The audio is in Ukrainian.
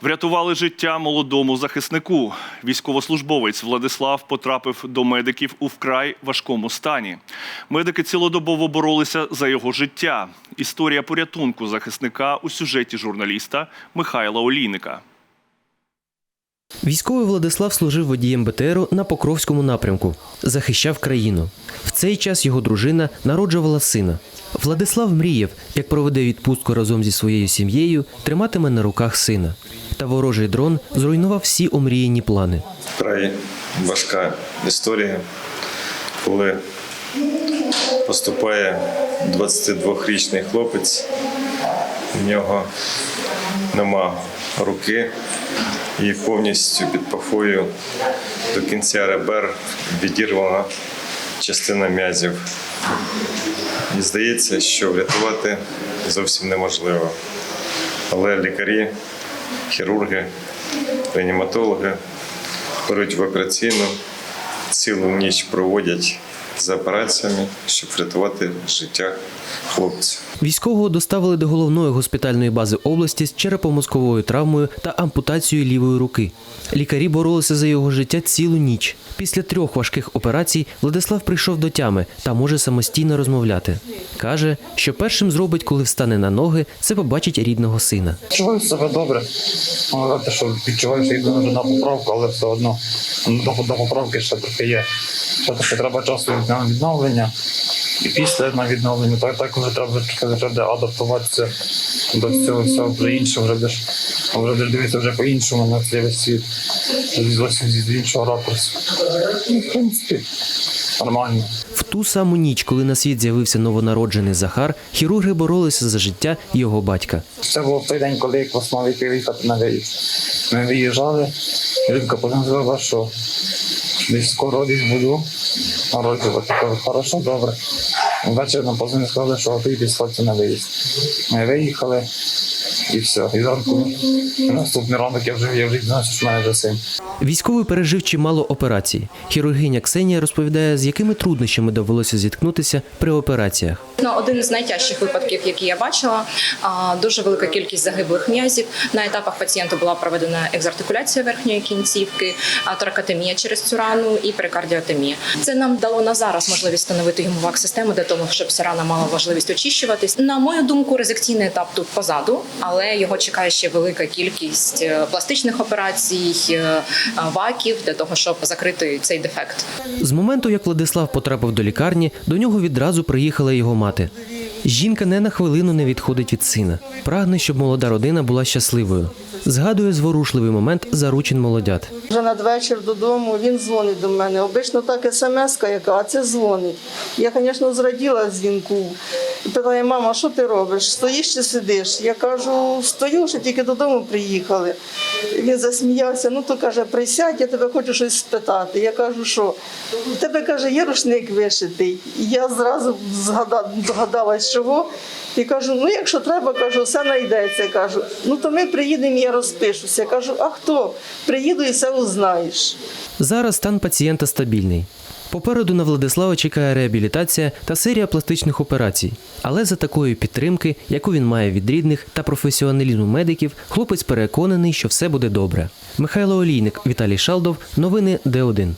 Врятували життя молодому захиснику. Військовослужбовець Владислав потрапив до медиків у вкрай важкому стані. Медики цілодобово боролися за його життя. Історія порятунку захисника у сюжеті журналіста Михайла Олійника. Військовий Владислав служив водієм БТРу на Покровському напрямку, захищав країну. В цей час його дружина народжувала сина. Владислав мріяв, як проведе відпустку разом зі своєю сім'єю, триматиме на руках сина. Та ворожий дрон зруйнував всі омріяні плани. Вкрай важка історія, коли поступає 22-річний хлопець, в нього нема руки і повністю під пахою до кінця ребер відірвана частина м'язів. І здається, що врятувати зовсім неможливо. Але лікарі, хірурги, реаніматологи беруть в операційну, цілу ніч проводять за операціями, щоб врятувати життя хлопця. Військового доставили до головної госпітальної бази області з черепно-мозковою травмою та ампутацією лівої руки. Лікарі боролися за його життя цілу ніч. Після трьох важких операцій Владислав прийшов до тями та може самостійно розмовляти. Каже, що першим зробить, коли встане на ноги, це побачить рідного сина. Відчуваю себе добре. Але те, що відчуваю, що йду вже на поправку, але все одно до, до поправки ще трохи є. Ще трохи треба часу на відновлення. І після на відновлення так, так вже треба вже адаптуватися до цього всього вже іншого, вже вже дивитися вже по-іншому на цей весь світ. Зовсім з іншого ракурсу. Ну, в принципі, нормально. В ту саму ніч, коли на світ з'явився новонароджений Захар, хірурги боролися за життя його батька. Це був той день, коли як в основі виїхати на виїзд. Ми виїжджали, жінка сказала, що десь скоро десь буду народжувати. Кажу, хорошо, добре. Ввечері нам позвонили, сказали, що готуйтесь сонце на виїзд. Ми виїхали і все. І зранку наступний ранок я вже я вже знаю, що в мене син. Військовий пережив чимало операцій. Хірургиня Ксенія розповідає, з якими труднощами довелося зіткнутися при операціях. Один з найтяжчих випадків, які я бачила, дуже велика кількість загиблих м'язів. На етапах пацієнта була проведена екзартикуляція верхньої кінцівки, а, торакотомія через цю рану і перикардіотомія. Це нам дало на зараз можливість встановити йому вак-систему для того, щоб ця рана мала можливість очищуватись. На мою думку, резекційний етап тут позаду, але його чекає ще велика кількість е, пластичних операцій, е, ваків для того, щоб закрити цей дефект. З моменту, як Владислав потрапив до лікарні, до нього відразу приїхала його мати. Жінка не на хвилину не відходить від сина. Прагне, щоб молода родина була щасливою. Згадує зворушливий момент заручин молодят. Вже надвечір додому він дзвонить до мене. Обично так смс яка, а це дзвонить. Я, звісно, зраділа дзвінку. Питає, мама, що ти робиш? Стоїш чи сидиш? Я кажу, стою, що тільки додому приїхали. Він засміявся, ну то каже, присядь, я тебе хочу щось спитати. Я кажу, що у тебе каже, є рушник вишитий. Я зразу згадала, догадалась, чого. І кажу, ну якщо треба, кажу, все знайдеться. Кажу, ну то ми приїдемо, я розпишуся. Кажу, а хто? Приїду і все узнаєш. Зараз стан пацієнта стабільний. Попереду на Владислава чекає реабілітація та серія пластичних операцій. Але за такої підтримки, яку він має від рідних та професіоналізму медиків, хлопець переконаний, що все буде добре. Михайло Олійник, Віталій Шалдов. Новини Д1.